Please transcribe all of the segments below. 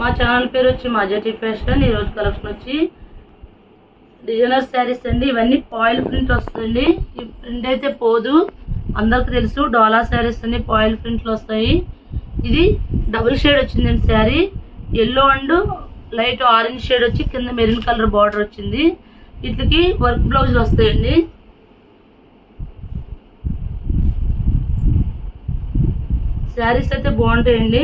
మా ఛానల్ పేరు వచ్చి మాజాటి ఫ్యాషన్ ఈరోజు కలెక్షన్ వచ్చి డిజైనర్ శారీస్ అండి. ఇవన్నీ పాయిల్ ప్రింట్ వస్తుంది ఈ ప్రింట్ అయితే పోదు. అందరికి తెలుసు డోలా శారీస్ అన్ని పాయిల్ ప్రింట్లు వస్తాయి. ఇది డబుల్ షేడ్ వచ్చిందండి sari. Yellow and light orange shade వచ్చి కింద మెరూన్ కలర్ బార్డర్ వచ్చింది. వీటికి వర్క్ బ్లౌజ్ వస్తాయండి. శారీస్ అయితే బాగుంటాయండి.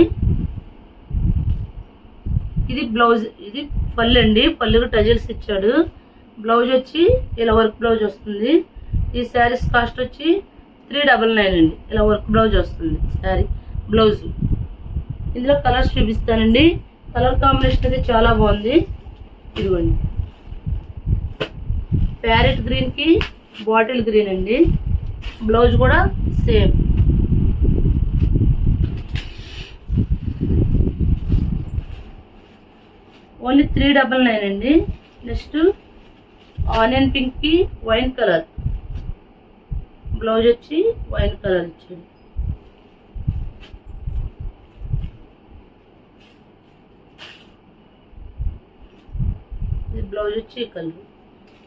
ఇది బ్లౌజ్ ఇది పళ్ళు అండి. పళ్ళుకి టజిల్స్ ఇచ్చాడు. బ్లౌజ్ వచ్చి ఇలా వర్క్ బ్లౌజ్ వస్తుంది. ఈ శారీస్ కాస్ట్ వచ్చి త్రీ డబల్ నైన్ అండి. ఇలా వర్క్ బ్లౌజ్ వస్తుంది. శారీ బ్లౌజ్. ఇందులో కలర్స్ చూపిస్తానండి. కలర్ కాంబినేషన్ అయితే చాలా బాగుంది. ఇదిగోండి. ప్యారెట్ గ్రీన్కి బాటిల్ గ్రీన్ అండి. బ్లౌజ్ కూడా same. Only three double nine అండి. నెక్స్ట్ ఆనియన్ పింక్కి వైన్ కలర్. బ్లౌజ్ వచ్చి వైన్ కలర్ ఇచ్చాడు బ్లౌజ్ వచ్చి కలర్.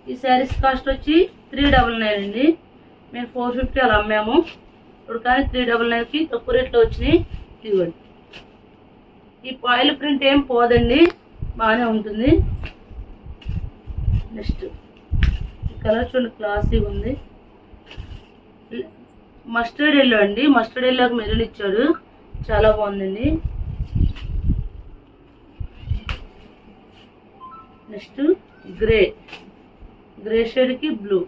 ఈ శారీస్ కాస్ట్ వచ్చి త్రీ డబల్ నైన్ అండి. మేము ఫోర్ ఫిఫ్టీ అలా అమ్మాము. ఇప్పుడు కానీ త్రీ డబల్ నైన్కి తక్కువ రేట్లో వచ్చినాయి. ఇదిగోండి. ఈ పాయిల్ ప్రింట్ ఏం పోదండి. బాగానే ఉంటుంది. నెక్స్ట్ కలర్ చూడండి క్లాసీగా ఉంది. మస్టర్డ్ ఎల్లో అండి. మస్టర్డ్ ఎల్లోకి మెరూన్ ఇచ్చాడు. చాలా బాగుందండి. నెక్స్ట్ గ్రే గ్రే షేడ్కి బ్లూ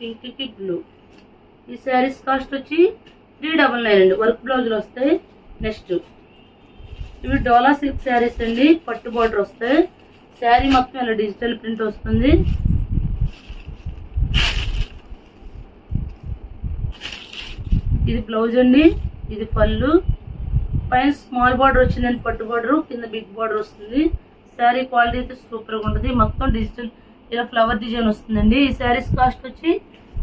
పింక్కి బ్లూ. ఈ శారీస్ కాస్ట్ వచ్చి త్రీ డబల్ నైన్ అండి. వర్క్ బ్లౌజులు వస్తాయి నెక్స్ట్. ఇవి డోలా సిల్క్ శారీస్ అండి. పట్టు బార్డర్ వస్తాయి. శారీ మొత్తం ఇలా డిజిటల్ ప్రింట్ వస్తుంది. ఇది బ్లౌజ్ అండి. ఇది పళ్ళు. పైన స్మాల్ బార్డర్ వచ్చిందండి పట్టు బార్డర్. కింద బిగ్ బార్డర్ వస్తుంది. శారీ క్వాలిటీ అయితే సూపర్గా ఉంటుంది. మొత్తం డిజిటల్ ఇలా ఫ్లవర్ డిజైన్ వస్తుందండి. ఈ శారీస్ కాస్ట్ వచ్చి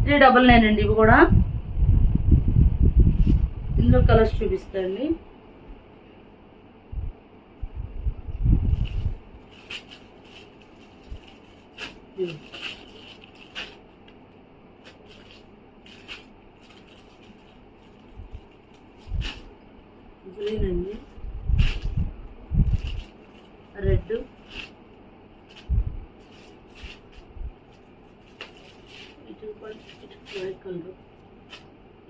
త్రీ డబల్ నైన్ అండి ఇవి కూడా. ఇందులో కలర్స్ చూపిస్తాయండి గ్రీన్ అండి రెడ్ వైట్ కలర్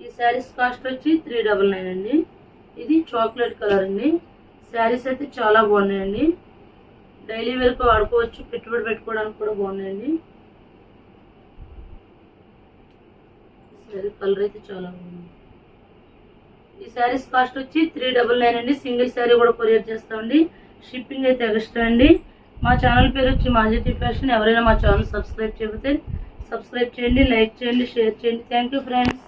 ఈ శారీస్ కాస్ట్ వచ్చి త్రీ డబల్ నైన్ అండి. ఇది చాక్లెట్ కలర్ అండి. శారీస్ అయితే చాలా బాగున్నాయండి. డైలీ వేర్కి వాడుకోవచ్చు పెట్టుబడి పెట్టుకోవడానికి కూడా బాగున్నాయండి. శారీ కలర్ అయితే చాలా బాగుంది. ఈ శారీస్ కాస్ట్ వచ్చి త్రీ డబల్ నైన్ అండి. సింగిల్ శారీ కూడా కొరియర్ చేస్తామండి. షిప్పింగ్ అయితే ఎక్స్ట్రా అండి. మా ఛానల్ పేరు వచ్చి మాజెటీ ఫ్యాషన్. ఎవరైనా మా ఛానల్ సబ్స్క్రైబ్ చేయకపోతే సబ్స్క్రైబ్ చేయండి లైక్ చేయండి షేర్ చేయండి. Thank you friends